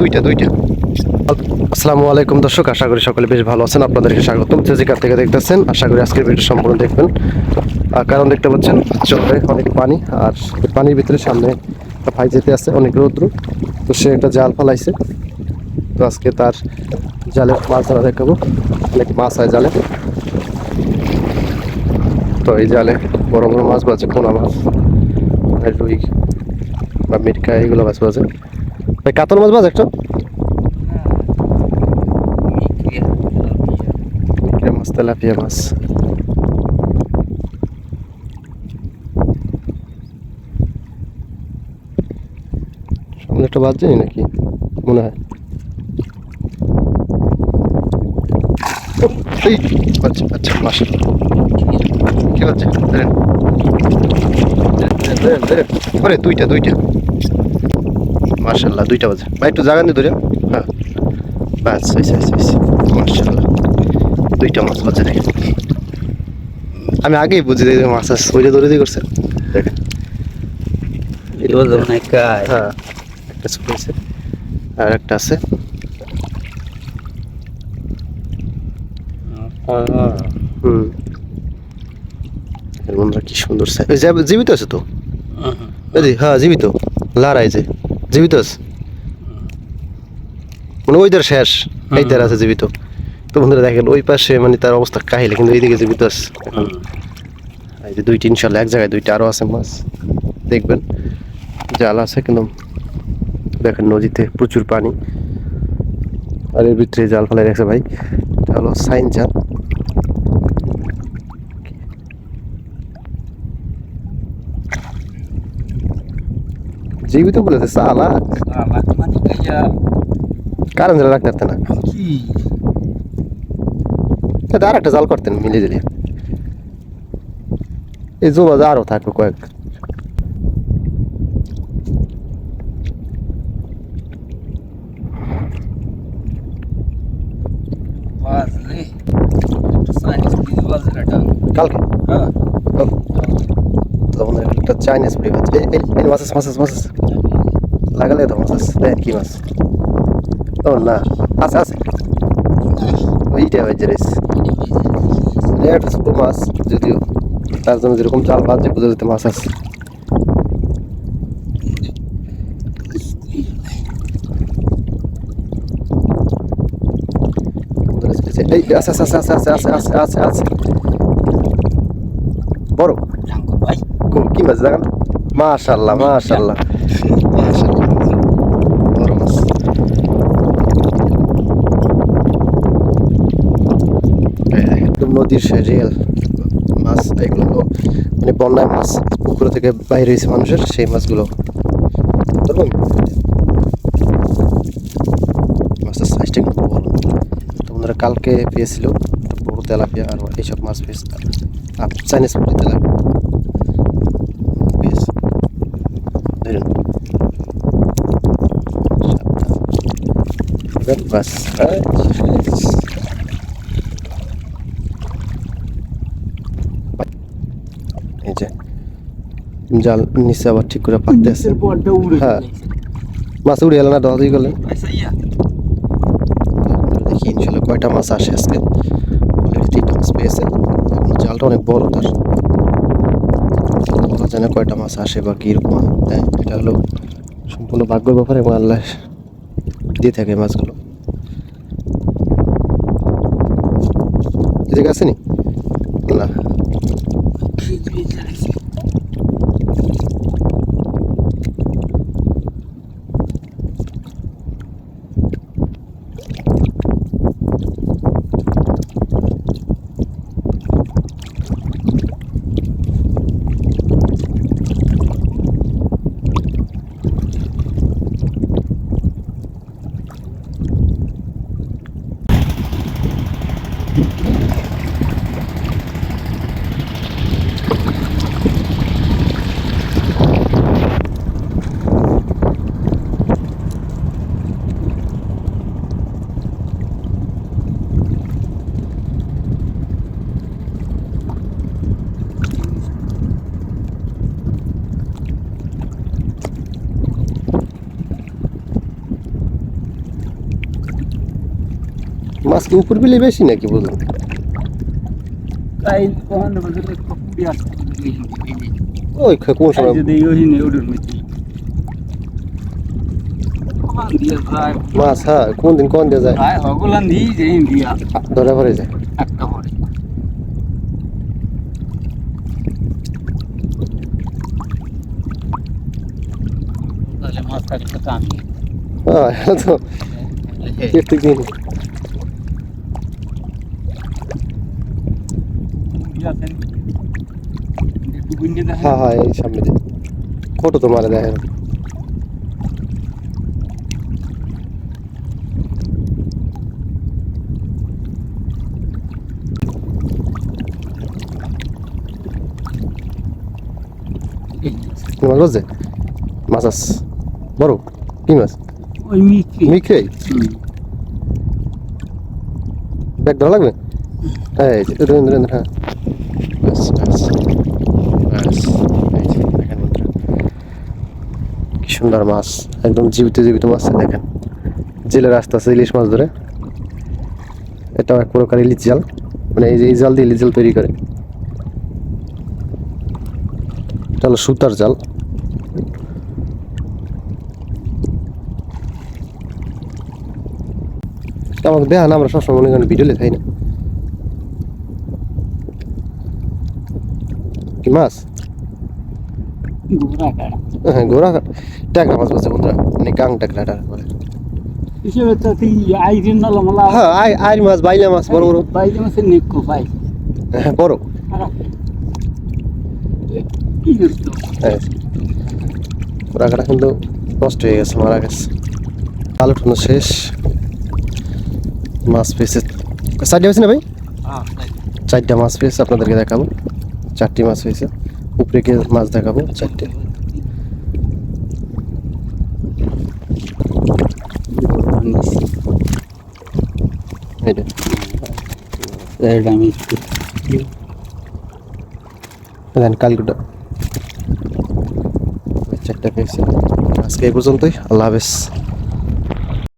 দুইটা দুইটা। আসসালামু আলাইকুম দর্শক, আশা করি সকলে বেশ ভালো আছেন। আপনাদেরকে স্বাগতম। যে যেখান থেকে দেখতেছেন। আশা করি আজকের ভিডিও সম্পূর্ণ দেখবেন। কারণ দেখতে পাচ্ছেন, চলে অনেক পানি, আর পানির ভিতরে সামনে একটা ভাই যেতে আছে, অনেক রৌদ্র। তো সে একটা জাল ফালাইছে। তো আজকে তার জালে মাছ ধরা দেখাবো। অনেক মাছ হয় জালে। তো এই জালে বড় বড় মাছ বাজে, পোনা মাছ রুই বা মিটকা এগুলো মাছ বাজে। ভাই কাতল মাছ বাজ একটা? মাছ তেলাপিয়া মাছ। সামনে একটা বাজ জানি নাকি? মনে হয়। এই আচ্ছা আচ্ছা মাসে কি হচ্ছে ধরেন। ধরেন, ধরেন, ধরেন। দুইটা দুইটা। মার্শাল্লাহ দুইটা বাজে। ভাই একটু জাগান দিয়ে ধরে। হ্যাঁ। বাস হয়েছে হয়েছে হয়েছে মার্শাল্লাহ দুইটা মাছ বাজে দেখেন। আমি আগেই বুঝি যে মাছ আছে ওইটা ধরে দিয়ে করছে। দেখেন। হ্যাঁ একটা ছোট আর একটা আছে। হুম। বন্ধুরা কি সুন্দর। জীবিত আছে তো? হ্যাঁ জীবিত। লড়াই যে। জীবিত আছে? মানে ওইদের শেষ এই এইদের আছে জীবিত। তো বন্ধুরা দেখেন ওই পাশে মানে তার অবস্থা কাহিলে কিন্তু এইদিকে জীবিত আছে। এই যে দুইটি ইনশাল্লাহ এক জায়গায় দুইটা আরও আছে মাছ। দেখবেন জাল আছে কিন্তু দেখেন নদীতে প্রচুর পানি। আর এর ভিতরে জাল ফেলে রেখেছে ভাই এটা হলো সাইন জাল। জীবিত বলেছে সালা কারণ জাল রাখতে পারতেন না এটা আর একটা জাল করতেন মিলে দিলে এই জমা আরও থাকবে কয়েক কালকে ও, তখন একটা চাইনিজ পুরি মাছ এই মাছ মাছ মাছ লাগালে তো মাছ আছে। দেখ কি মাছ। ও না, আছে আছে। ওইটা হয়েছে রেস। একটা ছোট মাছ, যদিও। তার জন্য যেরকম চাল বাজছে বুঝে যেতে মাছ আছে। এই আছে আছে আছে আছে আছে আছে আছে আছে। বড়। কো- মাছ দেখান? মাশাল্লাহ মাশাল্লাহ। নদীর সে রিয়েল মাছ এগুলো মানে বন্যায় মাছ পুকুর থেকে বাইরে হয়েছে মানুষের, সেই মাছগুলো। ধরুন। মাছের সাইজটা কিন্তু বড়। তো বন্ধুরা, কালকে পেয়েছিল বড় তেলাপিয়া আর এইসব মাছ পেয়েছে। আর চাইনিজ তেলাপিয়া পেয়েছে ধরুন সাতটা। বাস এই যে জাল নিচে আবার ঠিক করে পাততে আছে। হ্যাঁ। মাছ উড়ে গেল না দাদি গেলেন দেখি ইনশাল্লাহ কয়টা মাছ আসে আজকে। অলরেডি তিনটা মাছ পেয়েছে। জালটা অনেক বড় তার। বলা যায় না কয়টা মাছ আসে বা কীরকম। হ্যাঁ এটা হলো সম্পূর্ণ ভাগ্যের ব্যাপারে এবং আল্লাহ দিয়ে থাকে মাছগুলো। এদিকে আসেনি? না। মাছ কি উপর বিলে বেশি নাকি বুঝুন আসছে ওই কোন সময়? মাছ হ্যাঁ কোন দিন কোন দিয়ে যায়? ধরে পড়ে যায়? একটা পড়ে মাছ কাটি তো আমি। হ্যাঁ তো প্রত্যেক দিন আছেন একটু গুঞ্জে দেখেন হ্যাঁ হ্যাঁ এই সামনে দিয়ে। ফটো তো মারে দেখেন। মাছ আস বড় কি মাছ? ওই মিষ্টি মিখে ব্যাগ ধরা লাগবে? এই হ্যাঁ। বাস বাস বাস দেখেন কি সুন্দর মাছ। একদম জীবিত জীবিত মাছ দেখেন। জেলে রাস্তা আছে ইলিশ মাছ ধরে। এটাও এক প্রকার ইলিশ জাল। মানে এই যে এই জাল দিয়ে ইলিশ জাল তৈরি করে। এটা হলো সুতার জাল। আমাকে দেখান আমরা সবসময় মনে করেন ভিডিও লেখাই না। কি মাছ? হ্যাঁ ট্যাংরা মাছ বলছে বন্ধুরা মানে ট্যাংরাটা বলে। হ্যাঁ আইর মাছ বাইলা মাছ বড় বড়। নিকো ভাই। হ্যাঁ বড়। হ্যাঁ। কিন্তু নষ্ট হয়ে গেছে মারা গেছে। আলু উঠানো শেষ। মাছ পেয়েছে। চারটে হয়েছে না ভাই? চারটা মাছ পেয়েছে আপনাদেরকে দেখাবো। চারটি মাছ হয়েছে। উপরে গিয়ে মাছ দেখাবো চারটে। কালকুটা চারটা পেয়েছে। আজকে এই পর্যন্তই আল্লাহ হাফেজ।